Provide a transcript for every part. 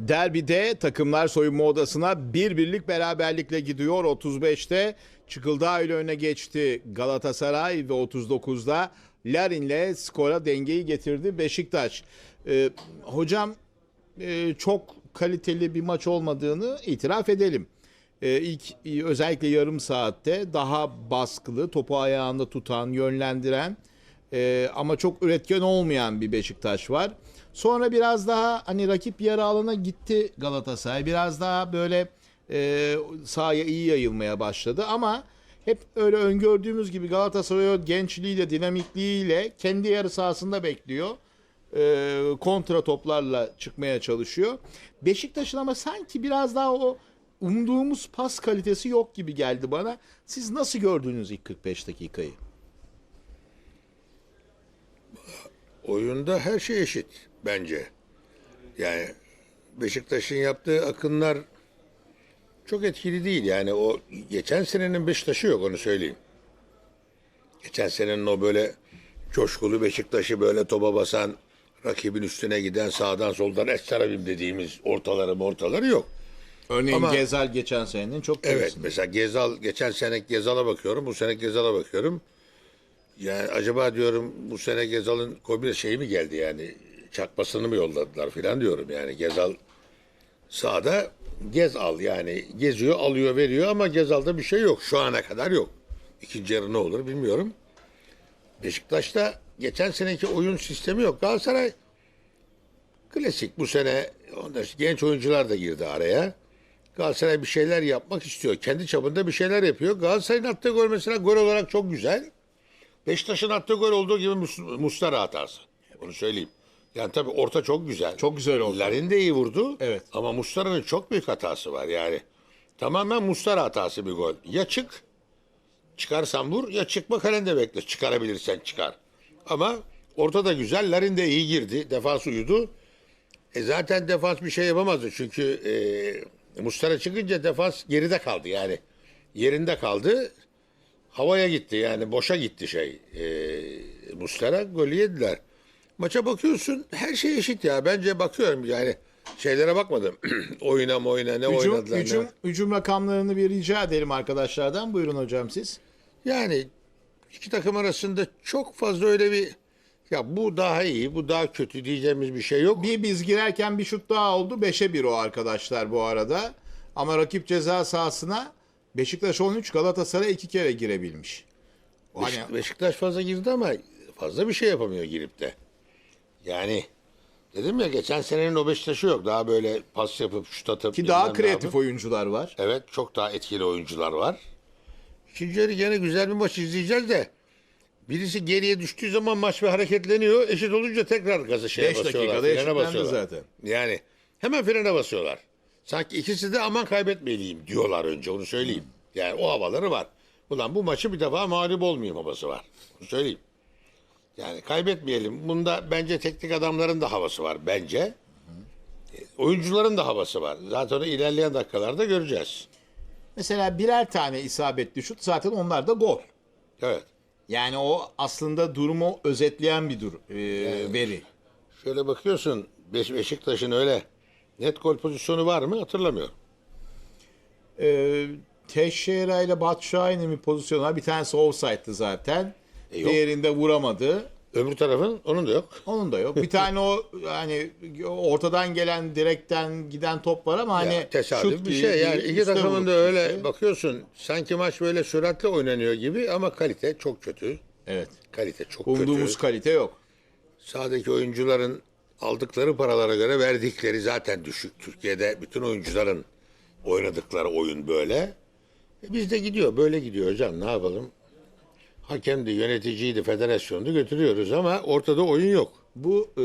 Derbide takımlar soyunma odasına bir birlik beraberlikle gidiyor. 35'te Çıkıldağ ile öne geçti Galatasaray ve 39'da Larin'le skora dengeyi getirdi Beşiktaş. Ee, hocam e, çok kaliteli bir maç olmadığını itiraf edelim. Ee, ilk e, özellikle yarım saatte daha baskılı, topu ayağında tutan, yönlendiren e, ama çok üretken olmayan bir Beşiktaş var. Sonra biraz daha hani rakip yarı alana gitti Galatasaray. Biraz daha böyle e, sahaya iyi yayılmaya başladı ama hep öyle öngördüğümüz gibi Galatasaray gençliğiyle, dinamikliğiyle kendi yarı sahasında bekliyor e, kontra toplarla çıkmaya çalışıyor. Beşiktaş'ın ama sanki biraz daha o umduğumuz pas kalitesi yok gibi geldi bana. Siz nasıl gördünüz ilk 45 dakikayı? Oyunda her şey eşit bence. Yani Beşiktaş'ın yaptığı akınlar çok etkili değil. Yani o geçen senenin Beşiktaş'ı yok onu söyleyeyim. Geçen senenin o böyle coşkulu Beşiktaş'ı böyle topa basan, rakibin üstüne giden sağdan soldan estarabim dediğimiz ortaları ortaları yok. Örneğin Ama- Gezal geçen senenin çok Evet gerisinde. mesela Gezal geçen sene Gezal'a bakıyorum bu sene Gezal'a bakıyorum. Yani acaba diyorum bu sene Gezal'ın kombine şeyi mi geldi yani çakmasını mı yolladılar filan diyorum yani Gezal sağda gez al yani geziyor alıyor veriyor ama Gezal'da bir şey yok şu ana kadar yok. İkinci yarı ne olur bilmiyorum. Beşiktaş'ta geçen seneki oyun sistemi yok. Galatasaray klasik bu sene onda genç oyuncular da girdi araya. Galatasaray bir şeyler yapmak istiyor. Kendi çapında bir şeyler yapıyor. Galatasaray'ın attığı gol mesela gol olarak çok güzel. Beşiktaş'ın attığı gol olduğu gibi Mus- Mustara hatası. Onu söyleyeyim. Yani tabii orta çok güzel. Çok güzel oldu. Larin de iyi vurdu. Evet. Ama Mustara'nın çok büyük hatası var yani. Tamamen Mustara hatası bir gol. Ya çık, çıkarsan vur ya çıkma kalende bekle. Çıkarabilirsen çıkar. Ama orta da güzel. Larin de iyi girdi. Defans uyudu. E zaten defans bir şey yapamazdı. Çünkü e, Mustara çıkınca defans geride kaldı yani. Yerinde kaldı. Havaya gitti yani boşa gitti şey. E, Mustara golü yediler. Maça bakıyorsun her şey eşit ya. Bence bakıyorum yani şeylere bakmadım. oyuna mı oyuna ne Hücum, oynadılar. ne- hücum, hücum rakamlarını bir rica edelim arkadaşlardan. Buyurun hocam siz. Yani iki takım arasında çok fazla öyle bir ya bu daha iyi, bu daha kötü diyeceğimiz bir şey yok. Bir biz girerken bir şut daha oldu. 5'e 1 o arkadaşlar bu arada. Ama rakip ceza sahasına Beşiktaş 13 Galatasaray 2 kere girebilmiş. O Hani Beşik- Beşiktaş fazla girdi ama fazla bir şey yapamıyor girip de. Yani dedim ya geçen senenin o Beşiktaş'ı yok. Daha böyle pas yapıp şut atıp. ki daha bilmem ne kreatif yapıp. oyuncular var. Evet çok daha etkili oyuncular var. İkinci yarı gene güzel bir maç izleyeceğiz de. Birisi geriye düştüğü zaman maç bir hareketleniyor. Eşit olunca tekrar gazı şeye 5 basıyorlar. dakikada frene eşitlendi basıyorlar. zaten. Yani hemen frene basıyorlar. Sanki ikisi de aman kaybetmeliyim diyorlar önce onu söyleyeyim. Yani o havaları var. Ulan bu maçı bir defa mağlup olmayayım havası var. Onu söyleyeyim. Yani kaybetmeyelim. Bunda bence teknik adamların da havası var bence. E, Oyuncuların da havası var. Zaten onu ilerleyen dakikalarda göreceğiz. Mesela birer tane isabetli şut zaten onlar da gol. Evet. Yani o aslında durumu özetleyen bir dur e, veri. Şöyle bakıyorsun Beş- Beşiktaş'ın öyle net gol pozisyonu var mı hatırlamıyorum. E, Teixeira ile Batshuayi'nin bir pozisyonu var. Bir tanesi offside'dı zaten. E, yok. Diğerinde vuramadı. Öbür tarafın onun da yok. Onun da yok. Bir tane o hani ortadan gelen direkten giden top var ama hani Ya, tesadüf şut bir değil, şey. Yani değil, iki üste takımın da öyle işte. bakıyorsun. Sanki maç böyle süratle oynanıyor gibi ama kalite çok kötü. Evet. Kalite çok Umduğumuz kötü. kalite yok. Sahadaki oyuncuların aldıkları paralara göre verdikleri zaten düşük. Türkiye'de bütün oyuncuların oynadıkları oyun böyle. E bizde gidiyor, böyle gidiyor hocam. Ne yapalım? Hakemdi, yöneticiydi, federasyondu götürüyoruz ama ortada oyun yok. Bu e,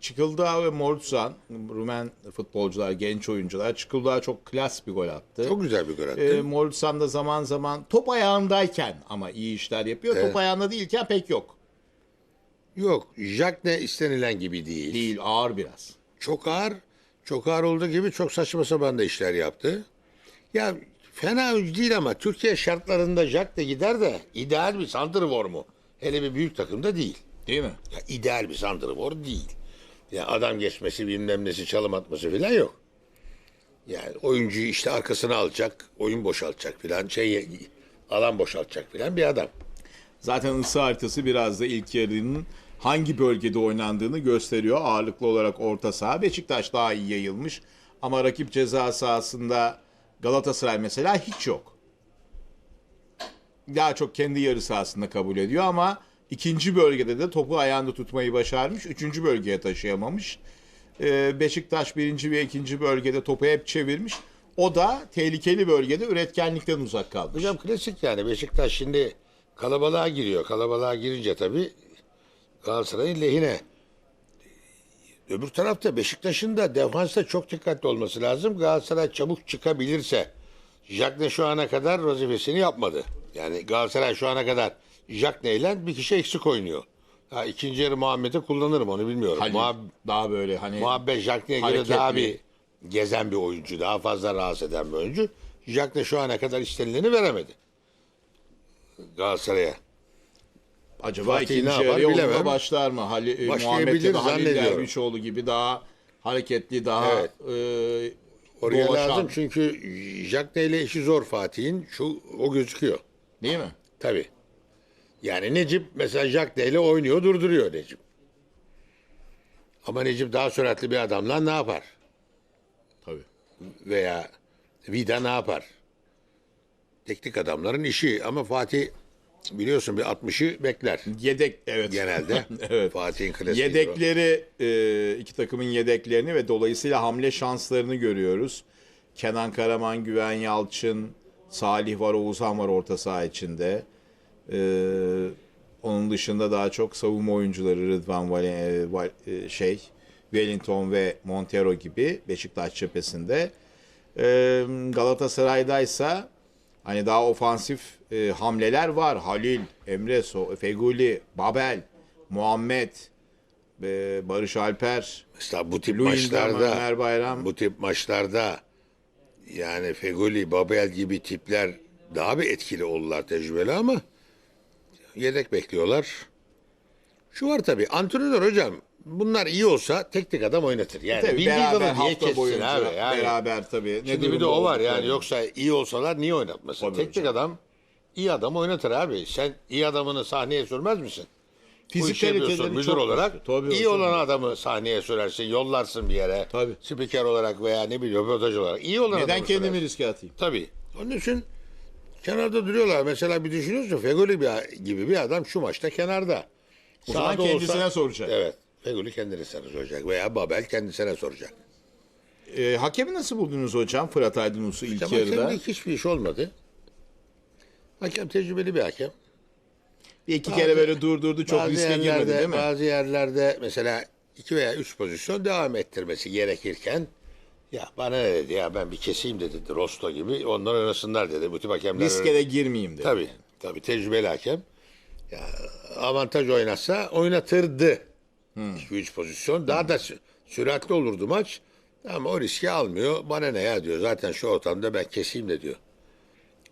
Çıkıldağ ve Mortsan, Rumen futbolcular, genç oyuncular. Çıkıldağ çok klas bir gol attı. Çok güzel bir gol attı. E, Mortsan da zaman zaman top ayağındayken ama iyi işler yapıyor. Top Evet. ayağında değilken pek yok. Yok, Jack ne istenilen gibi değil. Değil, ağır biraz. Çok ağır, çok ağır olduğu gibi çok saçma sapan da işler yaptı. Ya fena oyuncu değil ama Türkiye şartlarında Jack de gider de ideal bir santrfor mu? Hele bir büyük takımda değil. Değil mi? Ya ideal bir santrfor değil. Ya adam geçmesi bilmem nesi çalım atması falan yok. Yani oyuncuyu işte arkasına alacak, oyun boşaltacak filan, şey alan boşaltacak filan bir adam. Zaten ısı haritası biraz da ilk yarının hangi bölgede oynandığını gösteriyor. Ağırlıklı olarak orta saha. Beşiktaş daha iyi yayılmış. Ama rakip ceza sahasında Galatasaray mesela hiç yok. Daha çok kendi yarı sahasında kabul ediyor ama ikinci bölgede de topu ayağında tutmayı başarmış. Üçüncü bölgeye taşıyamamış. Ee, Beşiktaş birinci ve ikinci bölgede topu hep çevirmiş. O da tehlikeli bölgede üretkenlikten uzak kalmış. Hocam klasik yani Beşiktaş şimdi kalabalığa giriyor. Kalabalığa girince tabii Galatasaray'ın lehine. Öbür tarafta Beşiktaş'ın da defansta çok dikkatli olması lazım. Galatasaray çabuk çıkabilirse. Jackne şu ana kadar vazifesini yapmadı. Yani Galatasaray şu ana kadar Jackne ile bir kişi eksik oynuyor. Ha, ikinci yarı Muhammed'i kullanırım onu bilmiyorum. Halil Muhab daha böyle hani Muhabbet Jackne'ye göre daha bir gezen bir oyuncu. Daha fazla rahatsız eden bir oyuncu. Jackne şu ana kadar istenileni veremedi. Galatasaray'a. Acaba Fatih ikinci ne yapar bilemem. onunla başlar mı? Halil, e, Başlayabilir Muhammed ya da Halil zannediyorum. Dervişoğlu gibi daha hareketli, daha Evet. e, Oraya dolaşan. lazım çünkü Jackne ile işi zor Fatih'in. Şu o gözüküyor. Değil mi? Tabii. Yani Necip mesela Jackne ile oynuyor durduruyor Necip. Ama Necip daha süratli bir adamla ne yapar? Tabii. Veya Vida ne yapar? Teknik adamların işi ama Fatih biliyorsun bir 60'ı bekler Yedek evet. genelde. evet. Fatih'in klasiği. Yedekleri e, iki takımın yedeklerini ve dolayısıyla hamle şanslarını görüyoruz. Kenan Karaman, Güven Yalçın, Salih var, Oğuzhan var orta saha içinde. E, onun dışında daha çok savunma oyuncuları Rıdvan Valen, e, e, şey Wellington ve Montero gibi Beşiktaş cephesinde. E, Galatasaray'daysa hani daha ofansif e, hamleler var. Halil, Emre, So- Feguli, Babel, Muhammed, e, Barış Alper, Mesela bu tip Luyendam, maçlarda Ömer Bayram. bu tip maçlarda yani Fegoli, Babel gibi tipler daha bir etkili oldular tecrübeli ama yedek bekliyorlar. Şu var tabii antrenör hocam bunlar iyi olsa teknik adam oynatır. Yani Tabii bildiği beraber zaman niye hafta kessin boyunca abi? Yani beraber tabii. Ne Şimdi bir de durumda o var yani olduklarını. yoksa iyi olsalar niye oynatmasın? Tabii Teknik hocam. adam iyi adam oynatır abi. Sen iyi adamını sahneye sürmez misin? Bu işi Fizik yapıyorsun kaliteleri müdür çok olarak. Tabii iyi hocam. olan adamı sahneye sürersin, yollarsın bir yere. Tabii. Spiker olarak veya ne bileyim röportaj olarak. İyi olan Neden adamı kendimi sürersin. riske atayım? Tabii. Onun için kenarda duruyorlar. Mesela bir düşünüyorsun Fegoli bir, gibi bir adam şu maçta kenarda. O zaman Sahada kendisine soracak. Evet. Fegoli kendisine soracak veya Babel kendisine soracak. E, hakemi nasıl buldunuz hocam Fırat Aydınus'u ilk Ama yarıda? hakemlik hiçbir iş olmadı. Hakem tecrübeli bir hakem. Bir iki kere böyle durdurdu çok riske girmedi değil mi? Bazı yerlerde mesela iki veya üç pozisyon devam ettirmesi gerekirken ya bana ne dedi ya ben bir keseyim dedi Rosto gibi onlar oynasınlar dedi. Bu tip hakemler Riske de girmeyeyim dedi. Tabii. Tabii tecrübeli hakem. Ya, avantaj oynatsa oynatırdı. 2-3 pozisyon. Daha da sü- süratli olurdu maç. Ama o riski almıyor. Bana ne ya diyor. Zaten şu ortamda ben keseyim de diyor.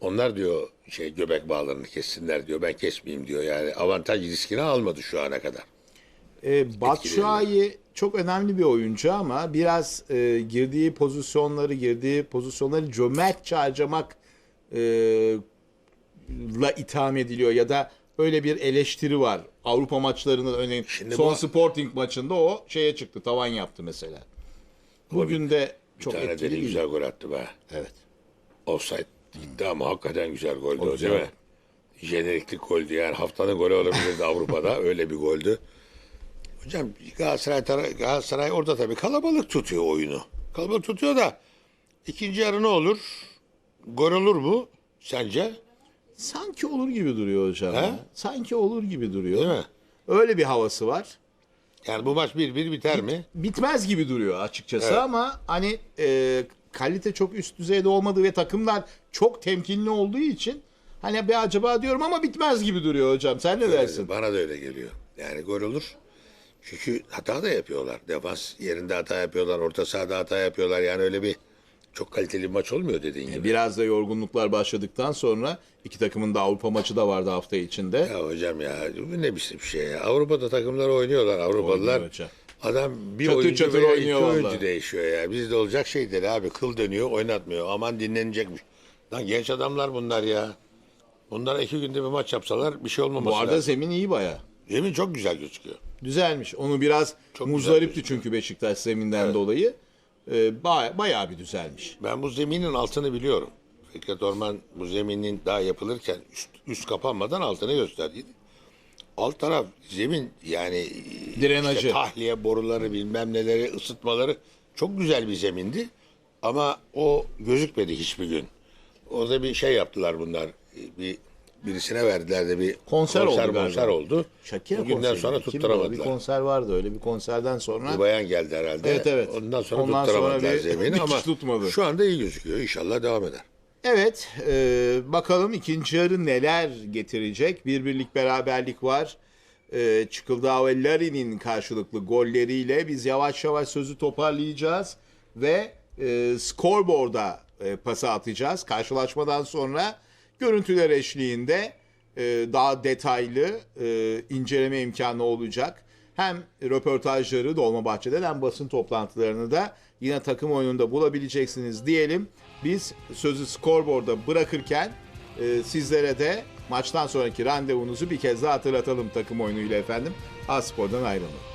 Onlar diyor şey göbek bağlarını kessinler diyor. Ben kesmeyeyim diyor. Yani avantaj riskini almadı şu ana kadar. E, Batshuayi çok önemli bir oyuncu ama biraz e, girdiği pozisyonları girdiği pozisyonları cömertçe harcamak e, la itham ediliyor ya da öyle bir eleştiri var. Avrupa maçlarının örneğin Şimdi son bu- Sporting maçında o şeye çıktı tavan yaptı mesela. Bugün de çok tane etkili değil. güzel gol attı be. Evet. Offside gitti ama hakikaten güzel goldü O o, güzel. değil mi? Jeneriklik goldü yani haftanın golü olabilirdi Avrupa'da öyle bir goldü. Hocam Galatasaray, tara- Galatasaray orada tabii kalabalık tutuyor oyunu. Kalabalık tutuyor da ikinci yarı ne olur? Gol olur mu sence? Sanki olur gibi duruyor hocam. He? ya. Sanki olur gibi duruyor. Değil mi? Öyle bir havası var. Yani bu maç 1-1 biter mi? bitmez gibi duruyor açıkçası Evet. ama hani e, kalite çok üst düzeyde olmadığı ve takımlar çok temkinli olduğu için hani bir acaba diyorum ama bitmez gibi duruyor hocam. Sen ne dersin? Bana da öyle geliyor. Yani gol olur. Çünkü hata da yapıyorlar. Defans yerinde hata yapıyorlar. Orta sahada hata yapıyorlar. Yani öyle bir çok kaliteli bir maç olmuyor dediğin gibi. Biraz da yorgunluklar başladıktan sonra iki takımın da Avrupa maçı da vardı hafta içinde. Ya hocam ya bu ne biçim bir şey ya. Avrupa'da takımlar oynuyorlar Avrupalılar. Oynuyor hocam. Adam bir Çatır oyuncu çatır veya oynuyor iki vallahi. oyuncu değişiyor ya. Bizde olacak şey değil abi. Kıl dönüyor oynatmıyor. Aman dinlenecekmiş. Lan genç adamlar bunlar ya. Bunlar iki günde bir maç yapsalar bir şey olmaması Bu arada lazım. zemin iyi baya. Yemin çok güzel gözüküyor. Düzelmiş. Onu biraz Çok muzdaripti çünkü Beşiktaş zeminden dolayı. Ee, baya, bayağı bir düzelmiş. Ben bu zeminin altını biliyorum. Fikret Orman bu zeminin daha yapılırken üst, üst kapanmadan altını gösterdiydi. Alt taraf zemin yani Drenajı. işte tahliye boruları bilmem neleri ısıtmaları çok güzel bir zemindi. Ama o gözükmedi hiçbir gün. Orada bir şey yaptılar bunlar. Bir birisine verdiler de bir Konser oldu galiba. konser oldu. Shakira Bugünden konseri. sonra Kimdi o? Bir tutturamadılar. konser vardı öyle bir konserden sonra. Bir bayan geldi herhalde. Evet, evet. Ondan sonra Ondan tutturamadılar sonra bir zemini ama tutmadı. şu anda iyi gözüküyor. İnşallah devam eder. Evet, e, bakalım ikinci yarı neler getirecek. Bir birlik beraberlik var. E, Çıkıldağ ve Larin'in karşılıklı golleriyle biz yavaş yavaş sözü toparlayacağız ve e, scoreboard'a e, pası atacağız. Karşılaşmadan sonra görüntüler eşliğinde e, daha detaylı e, inceleme imkanı olacak. Hem röportajları Dolmabahçe'den hem basın toplantılarını da yine takım oyununda bulabileceksiniz diyelim. Biz sözü scoreboard'a bırakırken e, sizlere de maçtan sonraki randevunuzu bir kez daha hatırlatalım takım oyunuyla efendim. Aspor'dan ayrılın.